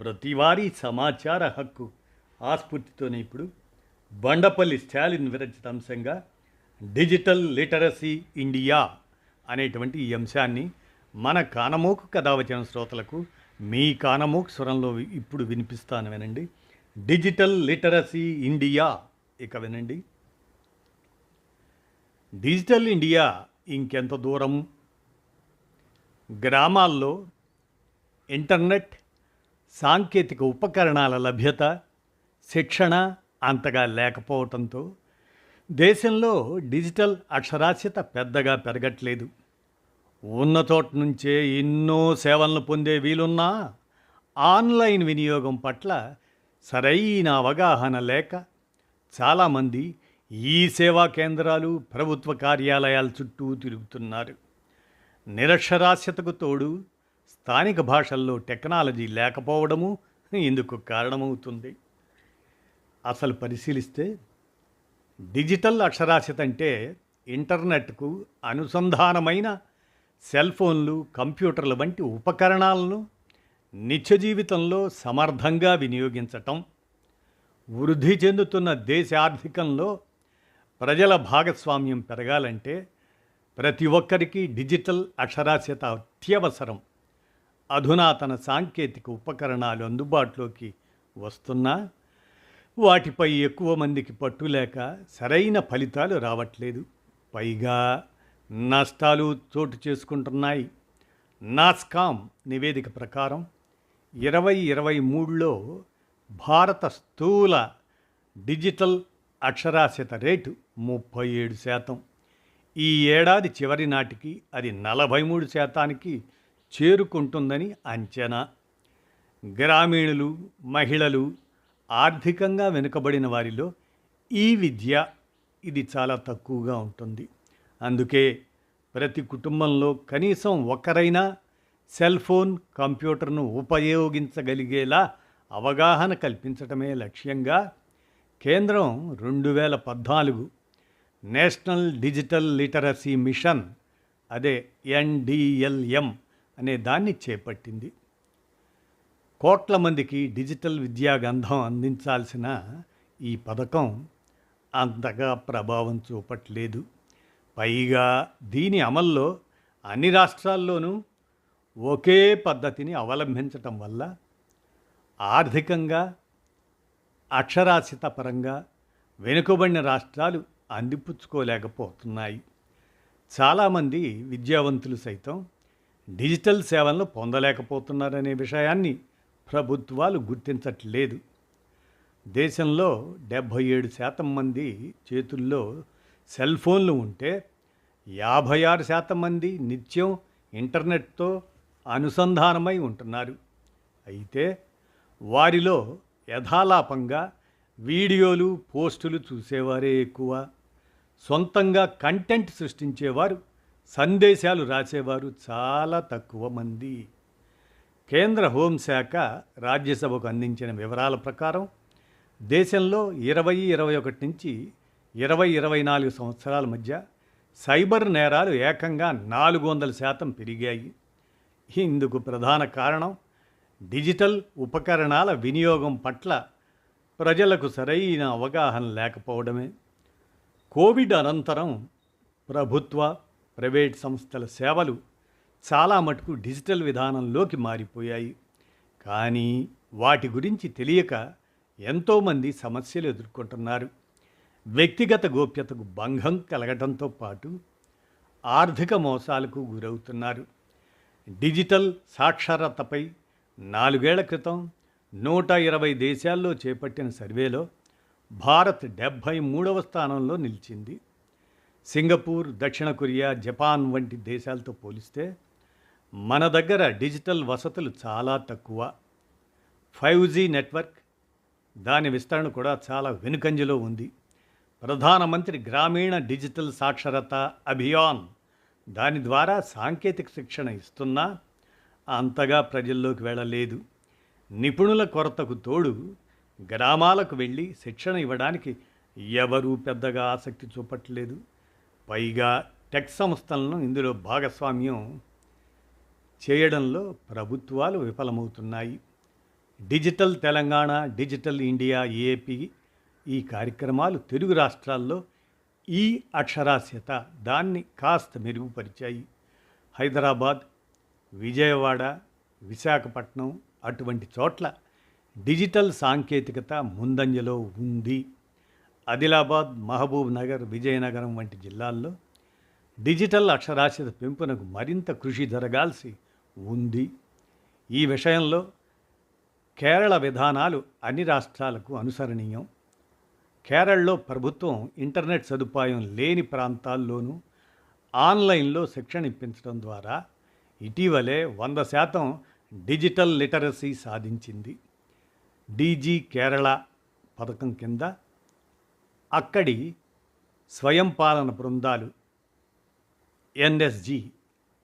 ప్రతివారీ సమాచార హక్కు ఆస్ఫూర్తితోనే ఇప్పుడు బండపల్లి స్టాలిన్ విరచిత అంశంగా డిజిటల్ లిటరసీ ఇండియా అనేటువంటి ఈ అంశాన్ని మన కానమోకు కథావచన శ్రోతలకు మీ కానమోకు స్వరంలో ఇప్పుడు వినిపిస్తాను వినండి. డిజిటల్ లిటరసీ ఇండియా ఇక వినండి. డిజిటల్ ఇండియా ఇంకెంత దూరం గ్రామాల్లో ఇంటర్నెట్ సాంకేతిక ఉపకరణాల లభ్యత శిక్షణ అంతగా లేకపోవటంతో దేశంలో డిజిటల్ అక్షరాస్యత పెద్దగా పెరగట్లేదు. ఉన్న చోట నుంచే ఎన్నో సేవలను పొందే వీలున్నా ఆన్లైన్ వినియోగం పట్ల సరైన అవగాహన లేక చాలామంది ఈ సేవా కేంద్రాలు ప్రభుత్వ కార్యాలయాల చుట్టూ తిరుగుతున్నారు. నిరక్షరాస్యతకు తోడు స్థానిక భాషల్లో టెక్నాలజీ లేకపోవడము ఇందుకు కారణమవుతుంది. అసలు పరిశీలిస్తే డిజిటల్ అక్షరాస్యత అంటే ఇంటర్నెట్కు అనుసంధానమైన సెల్ ఫోన్లు కంప్యూటర్ల వంటి ఉపకరణాలను నిత్య జీవితంలో సమర్థంగా వినియోగించటం వృద్ధి చెందుతున్న దేశ ఆర్థికంలో ప్రజల భాగస్వామ్యం పెరగాలంటే ప్రతి ఒక్కరికి డిజిటల్ అక్షరాస్యత అత్యవసరం. అధునాతన సాంకేతిక ఉపకరణాలు అందుబాటులోకి వస్తున్నా వాటిపై ఎక్కువ మందికి పట్టు లేక సరైన ఫలితాలు రావట్లేదు. పైగా నష్టాలు చోటు చేసుకుంటున్నాయి. నాస్కామ్ నివేదిక ప్రకారం ఇరవై ఇరవై మూడులో భారత స్థూల డిజిటల్ అక్షరాస్యత రేటు ముప్పై ఏడు శాతం. ఈ ఏడాది చివరి నాటికి అది నలభై మూడు శాతానికి చేరుకుంటుందని అంచనా. గ్రామీణులు మహిళలు ఆర్థికంగా వెనుకబడిన వారిలో ఈ విద్య ఇది చాలా తక్కువగా ఉంటుంది. అందుకే ప్రతి కుటుంబంలో కనీసం ఒకరైనా సెల్ ఫోన్ కంప్యూటర్ను ఉపయోగించగలిగేలా అవగాహన కల్పించటమే లక్ష్యంగా కేంద్రం రెండు వేల పద్నాలుగు నేషనల్ డిజిటల్ లిటరసీ మిషన్ అదే ఎన్డిఎల్ఎం అనే దాన్ని చేపట్టింది. కోట్ల మందికి డిజిటల్ విద్యాగంధం అందించాల్సిన ఈ పథకం అంతగా ప్రభావం చూపట్లేదు. పైగా దీని అమల్లో అన్ని రాష్ట్రాల్లోనూ ఒకే పద్ధతిని అవలంబించటం వల్ల ఆర్థికంగా అక్షరాస్యత పరంగా వెనుకబడిన రాష్ట్రాలు అందిపుచ్చుకోలేకపోతున్నాయి. చాలామంది విద్యావంతులు సైతం డిజిటల్ సేవలను పొందలేకపోతున్నారనే విషయాన్ని ప్రభుత్వాలు గుర్తించట్లేదు. దేశంలో డెబ్భై ఏడు శాతం మంది చేతుల్లో సెల్ ఫోన్లు ఉంటే యాభై ఆరు శాతం మంది నిత్యం ఇంటర్నెట్తో అనుసంధానమై ఉంటున్నారు. అయితే వారిలో యథాలాపంగా వీడియోలు పోస్టులు చూసేవారే ఎక్కువ. సొంతంగా కంటెంట్ సృష్టించేవారు సందేశాలు రాసేవారు చాలా తక్కువ మంది. కేంద్ర హోంశాఖ రాజ్యసభకు అందించిన వివరాల ప్రకారం దేశంలో ఇరవై ఇరవై ఒకటి నుంచి ఇరవై ఇరవై నాలుగు సంవత్సరాల మధ్య సైబర్ నేరాలు ఏకంగా నాలుగు వందల శాతం పెరిగాయి. ఇందుకు ప్రధాన కారణం డిజిటల్ ఉపకరణాల వినియోగం పట్ల ప్రజలకు సరైన అవగాహన లేకపోవడమే. కోవిడ్ అనంతరం ప్రభుత్వ ప్రైవేట్ సంస్థల సేవలు చాలా మటుకు డిజిటల్ విధానంలోకి మారిపోయాయి. కానీ వాటి గురించి తెలియక ఎంతోమంది సమస్యలు ఎదుర్కొంటున్నారు. వ్యక్తిగత గోప్యతకు భంగం కలగడంతో పాటు ఆర్థిక మోసాలకు గురవుతున్నారు. డిజిటల్ సాక్షరతపై నాలుగేళ్ళ క్రితం నూట ఇరవై దేశాల్లో చేపట్టిన సర్వేలో భారత్ డెబ్భై మూడవ స్థానంలో నిలిచింది. సింగపూర్ దక్షిణ కొరియా జపాన్ వంటి దేశాలతో పోలిస్తే మన దగ్గర డిజిటల్ వసతులు చాలా తక్కువ. ఫైవ్ జీ నెట్వర్క్ దాని విస్తరణ కూడా చాలా వెనుకంజలో ఉంది. ప్రధానమంత్రి గ్రామీణ డిజిటల్ సాక్షరత అభియాన్ దాని ద్వారా సాంకేతిక శిక్షణ ఇస్తున్నా అంతగా ప్రజల్లోకి వెళ్ళలేదు. నిపుణుల కొరతకు తోడు గ్రామాలకు వెళ్ళి శిక్షణ ఇవ్వడానికి ఎవరూ పెద్దగా ఆసక్తి చూపట్లేదు. పైగా టెక్ సంస్థలను ఇందులో భాగస్వామ్యం చేయడంలో ప్రభుత్వాలు విఫలమవుతున్నాయి. Digital Telangana digital India AP ఈ కార్యక్రమాలు తెలుగు రాష్ట్రాల్లో ఈ అక్షరాస్యత దాన్ని కాస్త మెరుగుపరిచాయి. హైదరాబాద్ విజయవాడ విశాఖపట్నం అటువంటి చోట్ల డిజిటల్ సాంకేతికత ముందంజలో ఉంది. ఆదిలాబాద్ మహబూబ్ నగర్ విజయనగరం వంటి జిల్లాల్లో డిజిటల్ అక్షరాస్యత పెంపునకు మరింత కృషి జరగాల్సి ఉంది. ఈ విషయంలో కేరళ విధానాలు అన్ని రాష్ట్రాలకు అనుసరణీయం. కేరళలో ప్రభుత్వం ఇంటర్నెట్ సదుపాయం లేని ప్రాంతాల్లోనూ ఆన్లైన్లో శిక్షణ ఇప్పించడం ద్వారా ఇటీవలే వంద శాతం డిజిటల్ లిటరసీ సాధించింది. డీజీ కేరళ పథకం కింద అక్కడి స్వయం పాలన బృందాలు ఎన్ఎస్జి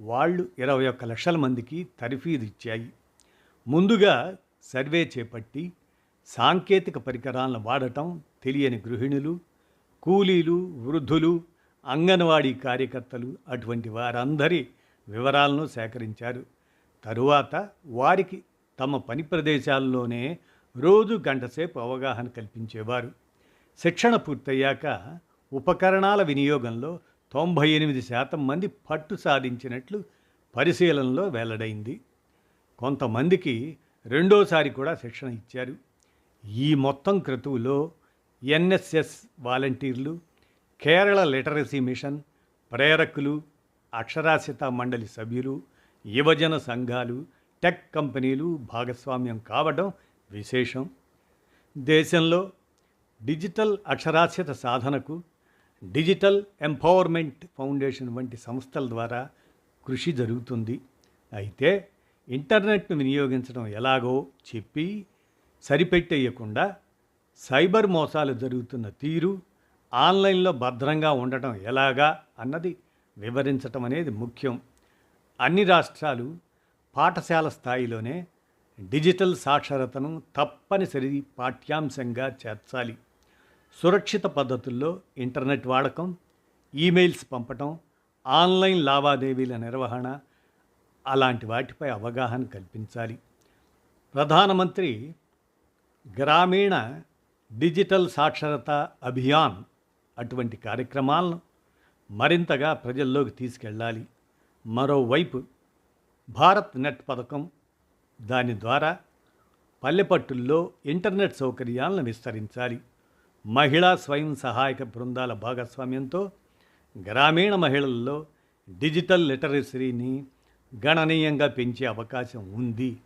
వాళ్ళు ఇరవై ఒక్క లక్షల మందికి తరఫీదు ఇచ్చాయి. ముందుగా సర్వే చేపట్టి సాంకేతిక పరికరాలను వాడటం తెలియని గృహిణులు కూలీలు వృద్ధులు అంగన్వాడీ కార్యకర్తలు అటువంటి వారందరి వివరాలను సేకరించారు. తరువాత వారికి తమ పని ప్రదేశాల్లోనే రోజు గంటసేపు అవగాహన కల్పించేవారు. శిక్షణ పూర్తయ్యాక ఉపకరణాల వినియోగంలో తొంభై ఎనిమిది శాతం మంది పట్టు సాధించినట్లు పరిశీలనలో వెల్లడైంది. కొంతమందికి రెండోసారి కూడా శిక్షణ ఇచ్చారు. ఈ మొత్తం క్రతువులో ఎన్ఎస్ఎస్ వాలంటీర్లు కేరళ లిటరసీ మిషన్ ప్రేరకులు అక్షరాస్యత మండలి సభ్యులు యువజన సంఘాలు టెక్ కంపెనీలు భాగస్వామ్యం కావడం విశేషం. దేశంలో డిజిటల్ అక్షరాస్యత సాధనకు డిజిటల్ ఎంపవర్మెంట్ ఫౌండేషన్ వంటి సంస్థల ద్వారా కృషి జరుగుతుంది. అయితే ఇంటర్నెట్ను వినియోగించడం ఎలాగో చెప్పి సరిపెట్టేయకుండా సైబర్ మోసాలు జరుగుతున్న తీరు ఆన్లైన్లో భద్రంగా ఉండటం ఎలాగా అన్నది వివరించటం అనేది ముఖ్యం. అన్ని రాష్ట్రాలు పాఠశాల స్థాయిలోనే డిజిటల్ సాక్షరతను తప్పనిసరి పాఠ్యాంశంగా చేర్చాలి. సురక్షిత పద్ధతుల్లో ఇంటర్నెట్ వాడకం ఈమెయిల్స్ పంపటం ఆన్లైన్ లావాదేవీల నిర్వహణ అలాంటి వాటిపై అవగాహన కల్పించాలి. ప్రధానమంత్రి గ్రామీణ డిజిటల్ సాక్షరత అభియాన్ అటువంటి కార్యక్రమాలను మరింతగా ప్రజల్లోకి తీసుకెళ్ళాలి. మరోవైపు భారత్ నెట్ పథకం దాని ద్వారా పల్లెపట్టుల్లో ఇంటర్నెట్ సౌకర్యాలను విస్తరించాలి. మహిళా స్వయం సహాయక బృందాల భాగస్వామ్యంతో గ్రామీణ మహిళల్లో డిజిటల్ లిటరసీని గణనీయంగా పెంచే అవకాశం ఉంది.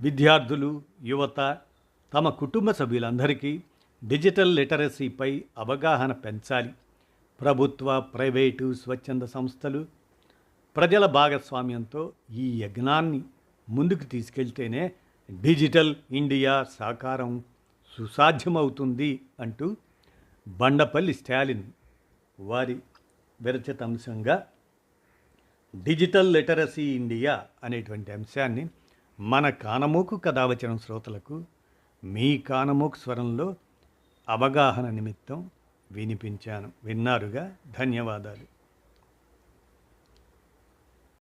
విద్యార్థులు యువత తమ కుటుంబ సభ్యులందరికీ డిజిటల్ లిటరసీపై అవగాహన పెంచాలి. ప్రభుత్వ ప్రైవేటు స్వచ్ఛంద సంస్థలు ప్రజల భాగస్వామ్యంతో ఈ యజ్ఞాన్ని ముందుకు తీసుకెళ్తేనే డిజిటల్ ఇండియా సాకారం సుసాధ్యమవుతుంది అంటూ బండపల్లి స్టాలిన్ వారి విరచిత అంశంగా డిజిటల్ లిటరసీ ఇండియా అనేటువంటి అంశాన్ని మన కానమోకు కథావచనం శ్రోతలకు మీ కానమోకు స్వరంలో అవగాహన నిమిత్తం వినిపించాను. విన్నారుగా? ధన్యవాదాలు.